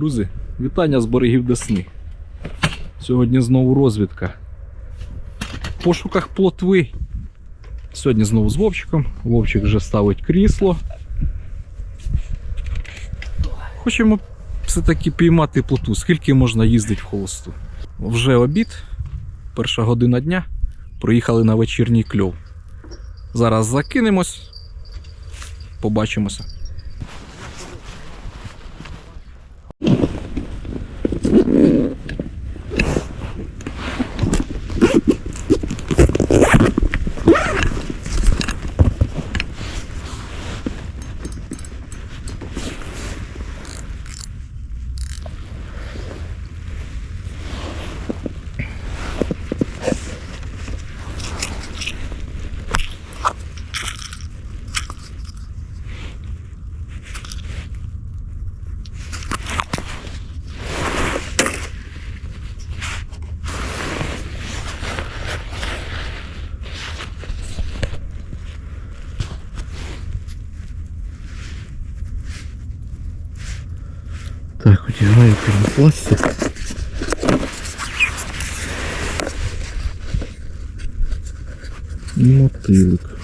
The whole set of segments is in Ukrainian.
Друзі, вітання з берегів Десни. Сьогодні знову розвідка. В пошуках плотви. Сьогодні знову з Вовчиком. Вовчик вже ставить крісло. Хочемо все-таки піймати плотву. Скільки можна їздити в холосту? Вже обід, перша година дня. Проїхали на вечірній кльов. Зараз закинемось. Побачимося. Так, одягаю пінопластик. І мотилик.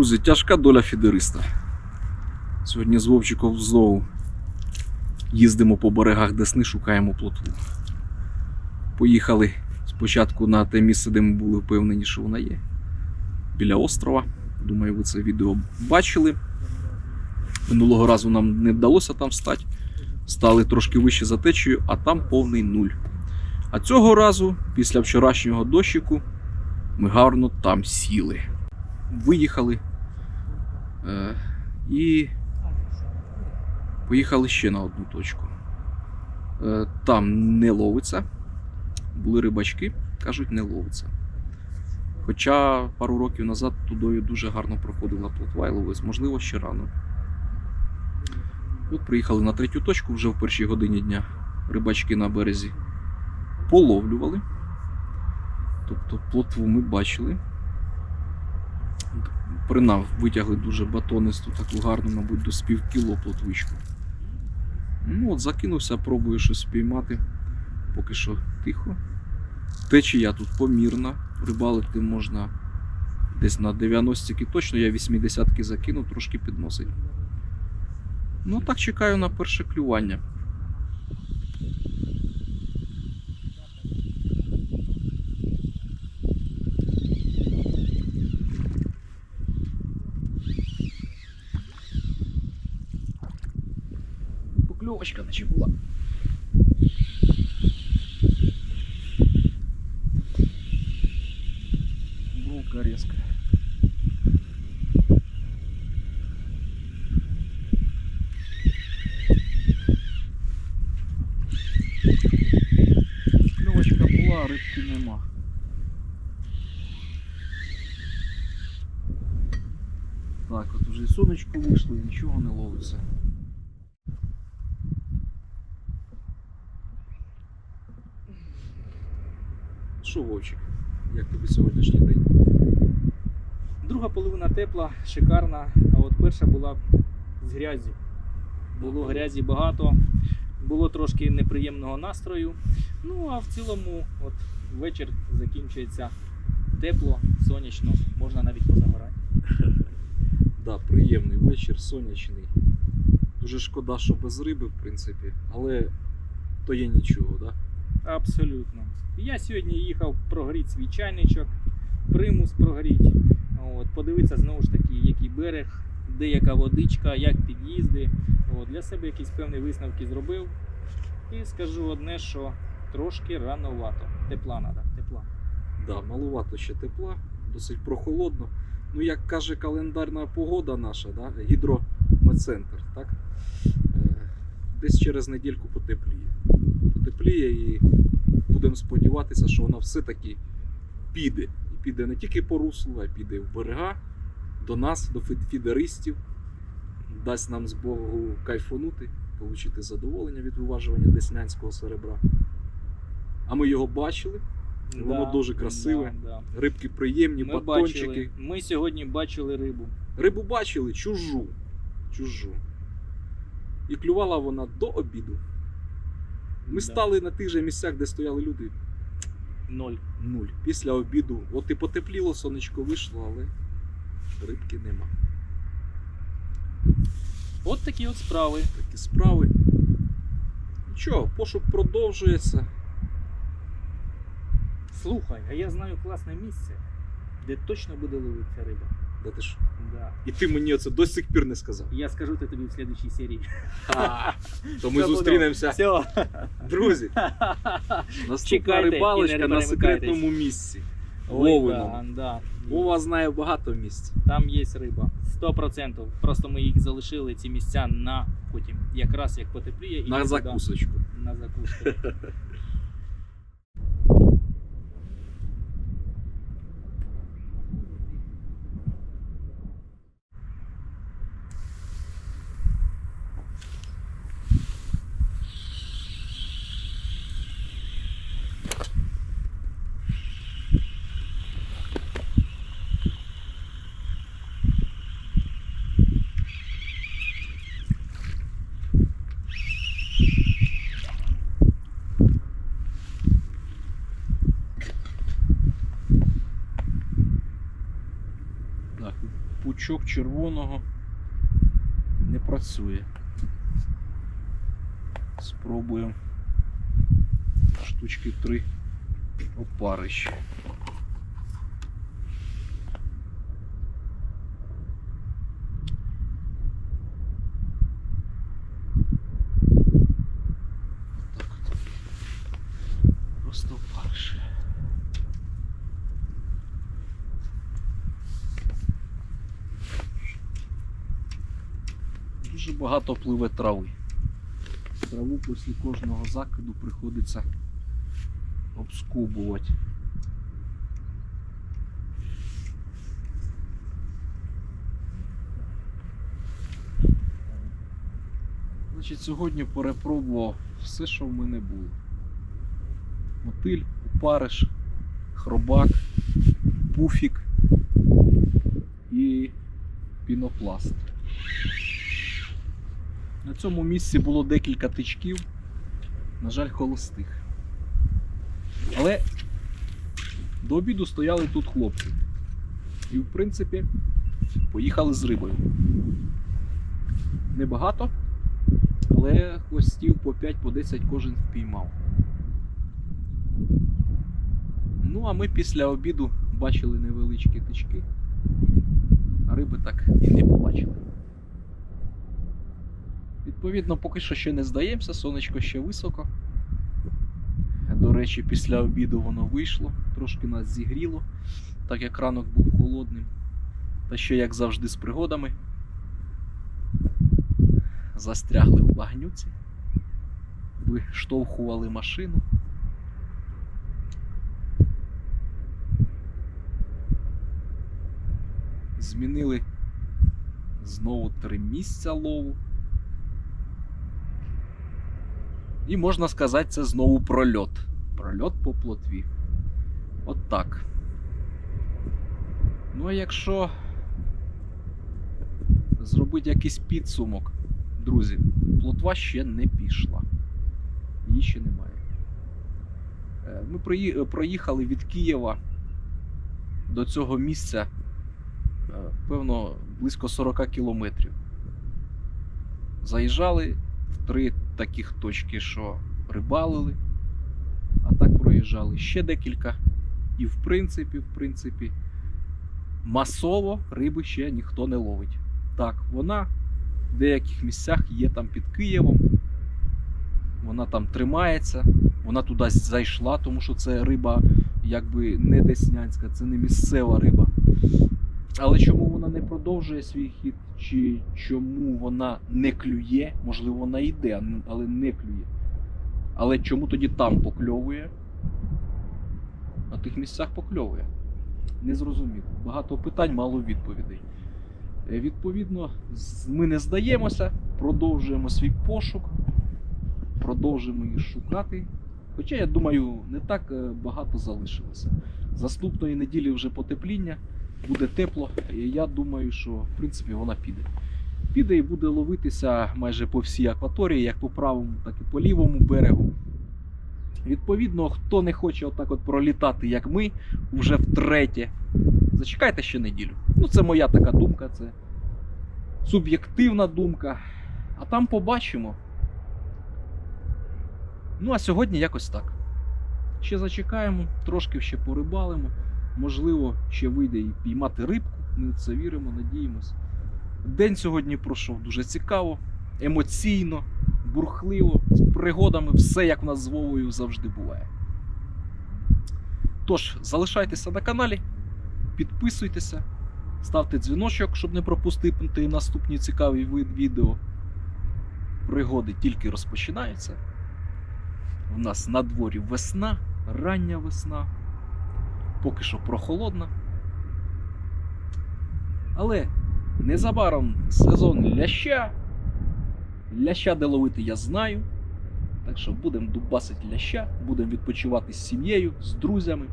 Друзі, тяжка доля фідериста. Сьогодні з Вовчиком знову їздимо по берегах Десни, шукаємо плотву. Поїхали спочатку на те місце, де ми були впевнені, що вона є. Біля острова. Думаю, ви це відео бачили. Минулого разу нам не вдалося там стати. Стали трошки вище за течією, а там повний нуль. А цього разу, після вчорашнього дощику, ми гарно там сіли виїхали і поїхали ще на одну точку. Е, там не ловиться. Були рибачки, кажуть, не ловиться. Хоча пару років назад тудою дуже гарно проходила плотва і ловилась, можливо, ще рано. От приїхали на третю точку вже в першій годині дня. Рибачки на березі половлювали. Тобто плотву ми бачили. Принав витягли дуже батонисту, таку гарну, мабуть, до спів кіло плотвичку. Ну от закинувся, пробую щось спіймати. Поки що тихо. Течія тут помірна. Рибалити можна десь на 90-ки точно, я 80-ки закинув, трошки підносить. Ну так чекаю на перше клювання. Покльовочка наче була. Булка резка. Кльовочка була, а рибки нема. Так, от уже і сонечко вийшло, і нічого не ловиться. Що, Вовчик, як тобі сьогоднішній день? Друга половина тепла, шикарна, а от перша була з грязі. Було грязі багато, було трошки неприємного настрою. Ну а в цілому, от вечір закінчується тепло, сонячно, можна навіть позагорати. Да, приємний вечір, сонячний. Дуже шкода, що без риби, в принципі, але то є нічого, да? Абсолютно. Я сьогодні їхав прогріти свій чайничок, примус прогріти. От, подивитися знову ж таки, який берег, де яка водичка, як під'їзди. Для себе якісь певні висновки зробив. І скажу одне, що трошки рановато. Тепла треба, тепла. Да, малувато ще тепла, досить прохолодно. Ну, як каже календарна погода наша, да, гідрометцентр, так? Е, Десь через недільку потепліє. Потепліє і будемо сподіватися, що вона все-таки піде. І піде не тільки по руслу, а й піде в берега до нас, до фідеристів, дасть нам з Богу кайфанути, отримати задоволення від виважування деснянського серебра. А ми його бачили. Воно дуже красиве. Да, да. Рибки приємні, Ми батончики. бачили, ми сьогодні бачили рибу. Рибу бачили чужу. Чужу. І клювала вона до обіду. Ми стали на тих же місцях, де стояли люди. Ноль. Нуль. Після обіду. От і потепліло, сонечко вийшло, але рибки нема. От такі от справи. Такі справи. Нічого, пошук продовжується. Слухай, а я знаю класне місце, де точно буде ловитися риба. Да ти ж. Да. І ти мені це до сих пір не сказав. Я скажу це тобі в слідчій серії. То ми зустрінемося. Все. Друзі, наступна рибалочка на секретному місці. Да. Вова знає багато місць. Там є риба. 100%. Просто ми їх залишили, ці місця на потім. Якраз як потепліє і На закусочку. На закуску. Так, пучок червоного не працює. Спробуємо штучки три опарища. Так от. Просто опариш. Дуже багато пливе трави. Траву після кожного закиду приходиться обскубувати. Значить, сьогодні перепробував все, що в мене було. Мотиль, опариш, хробак, пуфік і пінопласт. На цьому місці було декілька тичків, на жаль, холостих. Але до обіду стояли тут хлопці. І, в принципі, поїхали з рибою. Небагато, але хвостів по 5-10 по 10 кожен впіймав. Ну, а ми після обіду бачили невеличкі тички, а риби так і не побачили. Відповідно, поки що ще не здаємося, сонечко ще високо. До речі, після обіду воно вийшло, трошки нас зігріло, так як ранок був холодним. Та ще, як завжди, з пригодами. Застрягли в багнюці, виштовхували машину. Змінили знову три місця лову. І можна сказати, це знову прольот. Прольот по плотві. От так. Ну а якщо зробити якийсь підсумок, друзі, плотва ще не пішла. Її ще немає. Е, Ми проїхали від Києва до цього місця, е, певно, близько 40 кілометрів. Заїжджали в три таких точки, що рибалили, а так проїжджали ще декілька. І в принципі, в принципі, масово риби ще ніхто не ловить. Так, вона в деяких місцях є там під Києвом. Вона там тримається, вона туди зайшла, тому що це риба якби не деснянська, це не місцева риба. Але чому вона не продовжує свій хід, чи чому вона не клює? Можливо, вона йде, але не клює. Але чому тоді там покльовує? На тих місцях покльовує. Незрозуміло. Багато питань, мало відповідей. Е, Відповідно, ми не здаємося, продовжуємо свій пошук, продовжуємо їх шукати. Хоча, я думаю, не так е, багато залишилося. З наступної неділі вже потепління, буде тепло. і Я думаю, що в принципі вона піде. Піде і буде ловитися майже по всій акваторії, як по правому, так і по лівому берегу. Відповідно, хто не хоче отак от пролітати, як ми, вже втретє, зачекайте ще неділю. Ну, це моя така думка, це суб'єктивна думка. А там побачимо. Ну, а сьогодні якось так. Ще зачекаємо, трошки ще порибалимо. Можливо, ще вийде і піймати рибку. Ми в це віримо, надіємось. День сьогодні пройшов дуже цікаво, емоційно, бурхливо, з пригодами, все як в нас з Вовою завжди буває. Тож, залишайтеся на каналі, підписуйтеся, ставте дзвіночок, щоб не пропустити наступні цікаві відео. Пригоди тільки розпочинаються. У нас на дворі весна, рання весна, поки що прохолодна. Але незабаром сезон ляща. Ляща де ловити я знаю. Так що будемо дубасити ляща, будемо відпочивати з сім'єю, з друзями.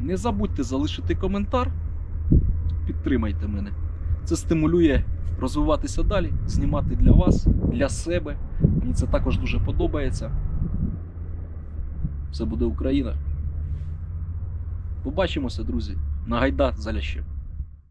Не забудьте залишити коментар. Підтримайте мене. Це стимулює розвиватися далі, знімати для вас, для себе. Мені це також дуже подобається. Все буде Україна. Побачимося, друзі. На гайда за лящем.